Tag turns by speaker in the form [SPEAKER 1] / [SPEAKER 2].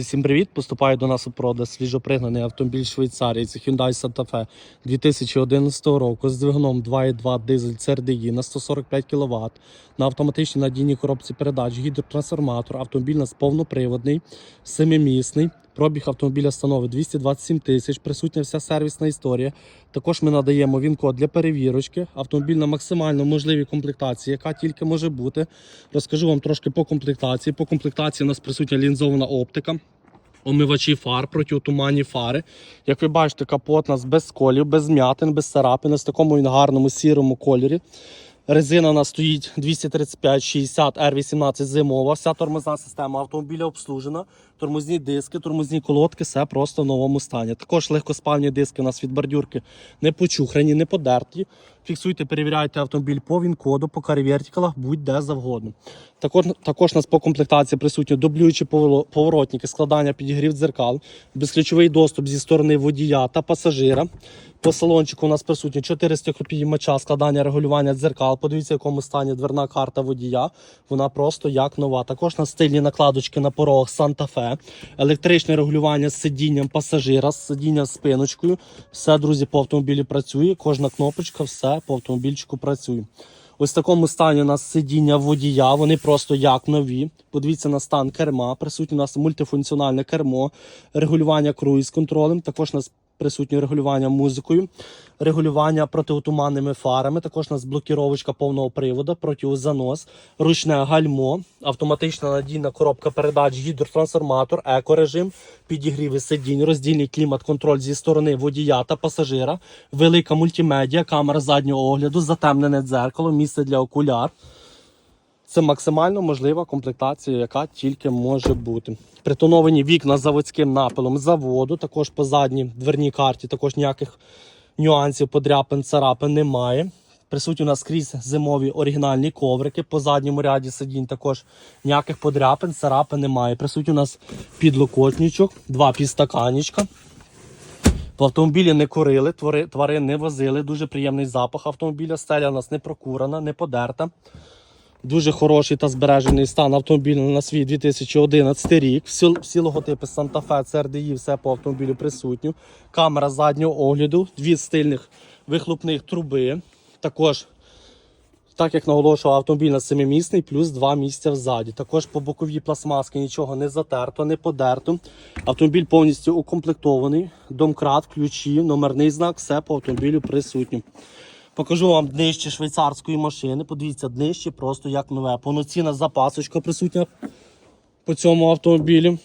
[SPEAKER 1] Всім привіт! Поступає до нас у продаж свіжопригнаний автомобіль Швейцарії. Це Hyundai Santa Fe 2011 року з двигуном 2.2 дизель CRDI на 145 кВт на автоматичній надійній коробці передач, гідротрансформатор. Автомобіль у нас повноприводний, семимісний. Пробіг автомобіля становить 227 тисяч, присутня вся сервісна історія. Також ми надаємо він-код для перевірочки. Автомобіль на максимально можливій комплектації, яка тільки може бути. Розкажу вам трошки по комплектації. По комплектації у нас присутня лінзована оптика. Омивачі фар, протиотуманні фари. Як ви бачите, капот у нас без сколів, без м'ятин, без царапин, в такому він гарному сірому кольорі. Резина у нас стоїть 235-60 R18 зимова. Вся тормозна система автомобіля обслужена. Тормозні диски, тормозні колодки, все просто в новому стані. Також легкоспальні диски у нас від бордюрки не почухрані, не подерті. Фіксуйте, перевіряйте автомобіль по він-коду, по карвертикалах, будь-де завгодно. Також, також у нас по комплектації присутні дублюючі поворотники, складання підігрів дзеркал, безключовий доступ зі сторони водія та пасажира. По салончику у нас присутні 4 стеклопідіймача, складання регулювання дзеркал. Подивіться, в якому стані дверна карта водія. Вона просто як нова. Також на стильні накладочки на порогах Santa Fe, електричне регулювання з сидінням пасажира, з сидінням спиночкою. Все, друзі, по автомобілі працює. Кожна кнопочка, все по автомобільчику працює. Ось в такому стані у нас сидіння водія, вони просто як нові. Подивіться на стан керма. Присутнє у нас мультифункціональне кермо, регулювання круїз контролем. Також у нас присутнє регулювання музикою, регулювання протиотуманними фарами. Також у нас блокіровочка повного приводу, протиозанос, ручне гальмо, автоматична надійна коробка передач, гідротрансформатор, екорежим, підігріви сидінь, роздільний клімат-контроль зі сторони водія та пасажира, велика мультимедіа, камера заднього огляду, затемнене дзеркало, місце для окуляр. Це максимально можлива комплектація, яка тільки може бути. Притоновані вікна заводським напилом заводу, також по задній дверній карті, також ніяких нюансів, подряпин, царапин немає. Присутні у нас скрізь зимові оригінальні коврики. По задньому ряді сидінь також ніяких подряпин, царапин немає. Присутні у нас підлокотничок, два підстаканічка. В автомобілі не курили, тварин не возили. Дуже приємний запах автомобіля. Стеля у нас не прокурена, не подерта. Дуже хороший та збережений стан автомобіля на свій 2011 рік. Всі, всі логотипи Fe, CRDI, все по автомобілю присутньо. Камера заднього огляду, дві стильних вихлопних труби. Також, так як наголошував, автомобіль на семимісний, плюс два місця взаді. Також по боковій пластмаски нічого не затерто, не подерто. Автомобіль повністю укомплектований. Домкрат, ключі, номерний знак, все по автомобілю присутньо. Покажу вам днище швейцарської машини. Подивіться, днище просто як нове. Повноцінна запасочка присутня по цьому автомобілі.